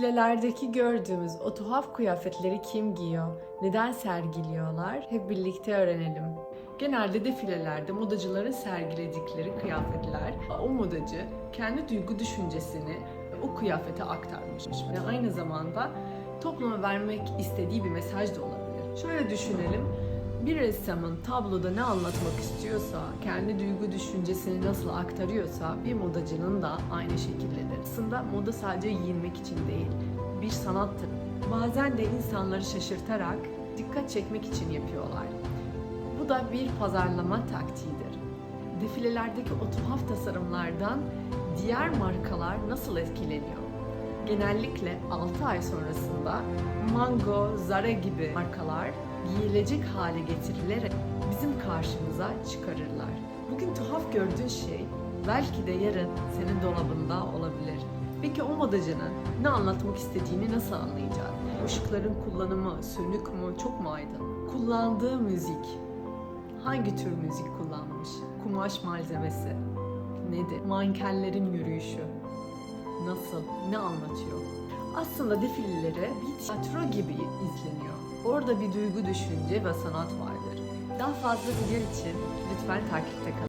Defilelerdeki gördüğümüz o tuhaf kıyafetleri kim giyiyor? Neden sergiliyorlar? Hep birlikte öğrenelim. Genelde defilelerde modacıların sergiledikleri kıyafetler, o modacı kendi duygu düşüncesini o kıyafete aktarmış ve aynı zamanda topluma vermek istediği bir mesaj da olabilir. Şöyle düşünelim, bir ressamın tabloda ne anlatmak istiyorsa, kendi duygu düşüncesini nasıl aktarıyorsa bir modacının da aynı şekildedir. Aslında moda sadece giyinmek için değil, bir sanattır. Bazen de insanları şaşırtarak dikkat çekmek için yapıyorlar. Bu da bir pazarlama taktiğidir. Defilelerdeki o tuhaf tasarımlardan diğer markalar nasıl etkileniyor? Genellikle 6 ay sonrasında Mango, Zara gibi markalar giyilecek hale getirilerek bizim karşımıza çıkarırlar. Bugün tuhaf gördüğün şey belki de yarın senin dolabında olabilir. Peki o modacının ne anlatmak istediğini nasıl anlayacağız? Işıkların kullanımı sönük mü, çok mu aydın? Kullandığı müzik, hangi tür müzik kullanmış? Kumaş malzemesi nedir? Mankenlerin yürüyüşü nasıl, ne anlatıyor? Aslında defileleri bir tiyatro gibi izleniyor. Orada bir duygu, düşünce ve sanat vardır. Daha fazla video için lütfen takipte kalın.